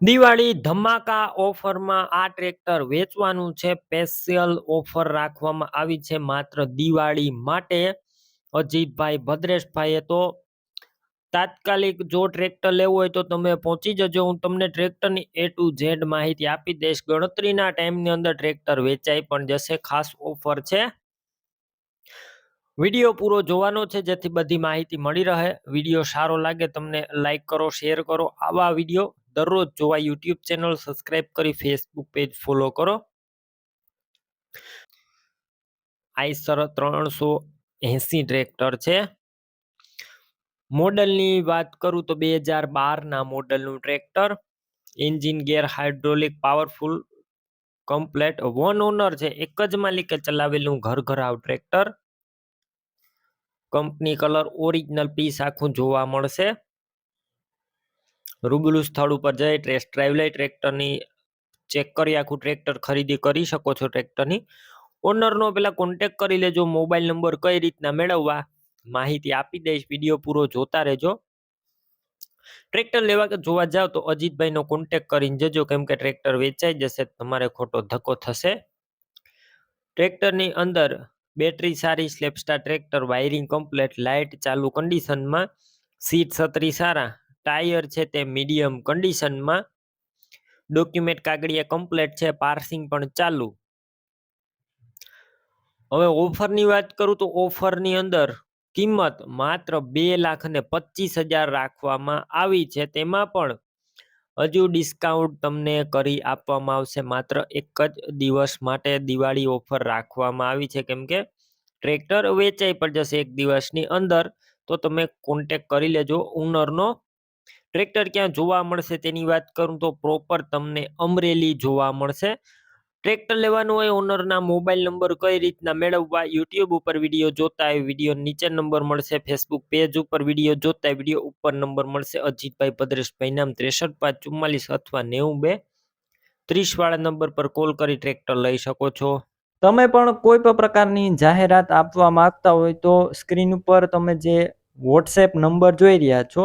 દિવાળી ધમાકા ઓફરમાં આ ટ્રેક્ટર વેચવાનું છે. સ્પેશિયલ ઓફર રાખવામાં આવી છે માત્ર દિવાળી માટે. અજીતભાઈ ભદ્રેશભાઈએ તો તાત્કાલિક જો ટ્રેક્ટર લેવું હોય તો તમે પહોંચી જજો. હું તમને ટ્રેક્ટરની એ ટુ ઝેડ માહિતી આપી દઈશ. ગણતરીના ટાઈમની અંદર ટ્રેક્ટર વેચાઈ પણ જશે. ખાસ ઓફર છે. વીડિયો પૂરો જોવાનો છે જેથી બધી માહિતી મળી રહે. વીડિયો સારો લાગે તમને લાઈક કરો, શેર કરો. આવા વીડિયો દરરોજ જોવા યુટ્યુબ ચેનલ સબસ્ક્રાઇબ કરી ફેસબુક પેજ ફોલો કરો. આઈસર ત્રણસો એસી ટ્રેક્ટર છે. મોડલની વાત કરું તો બે હજાર બારના મોડલનું tractor. Engine gear hydraulic powerful complete one owner છે. એક જ માલિકે ચલાવેલું ઘર ઘરાવ tractor. Company colour original piece આખું જોવા મળશે. રૂબરૂ સ્થળ ઉપર જઈ ટ્રેસ, ડ્રાઈવ ટ્રેક્ટરની, ચેક કરી આખું ટ્રેક્ટર ખરીદી કરી શકો છો ટ્રેક્ટરની. ઓનરનો પેલા કોન્ટેક કરી લેજો, મોબાઈલ નંબર કઈ રીતના મેળવવા, માહિતી આપી દઈશ, વીડિયો પૂરો જોતા રહેજો. ટ્રેક્ટર લેવા કે જોવા જાવ તો અજીતભાઈનો કોન્ટેક કરીને જજો, કેમ કે ટ્રેક્ટર વેચાઈ જશે, તમારે ખોટો ધક્કો થશે. ટ્રેક્ટરની અંદર બેટરી સારી, self starter tractor, wiring complete light ચાલુ કન્ડિશનમાં સીટ છત્રી સારા ટાયર છે તે મીડિયમ કન્ડિશનમાં ડોક્યુમેન્ટ કાગળિયા કમ્પ્લેટ છે પાર્સિંગ પણ ચાલુ. હવે ઓફરની વાત કરું તો ઓફરની અંદર કિંમત માત્ર બે લાખ ને પચીસ હજાર રાખવામાં આવી છે. તેમાં પણ હજુ ડિસ્કાઉન્ટ તમને કરી આપવામાં આવશે માત્ર એક જ દિવસ માટે દિવાળી ઓફર રાખવામાં આવી છે. કેમ કે ટ્રેક્ટર વેચાઈ પર જશે એક દિવસની અંદર. તો તમે કોન્ટેક કરી લેજો ઓનરનો ટ્રેક્ટર ક્યાં જોવા મળશે તેની વાત કરું તો પ્રોપર તમને અમરેલી જોવા મળશે. ટ્રેક્ટર લેવાનું હોય ઓનરના મોબાઈલ નંબર કઈ રીતના મેળવવા યુટ્યુબ ઉપર વીડિયો જોતા હોય વીડિયો નીચે નંબર મળશે ફેસબુક પેજ ઉપર વીડિયો જોતા વીડિયો ઉપર નંબર મળશે, અજીતભાઈ ભદ્રેશભાઈ નામ ત્રેસઠ પાંચ ચુમ્માલીસ અથવા નેવું બે. ત્રીસ વાળા નંબર પર કોલ કરી ટ્રેક્ટર લઈ શકો છો. તમે પણ કોઈ પણ પ્રકારની જાહેરાત આપવા માંગતા હોય તો સ્ક્રીન ઉપર તમે જે વોટ્સએપ નંબર જોઈ રહ્યા છો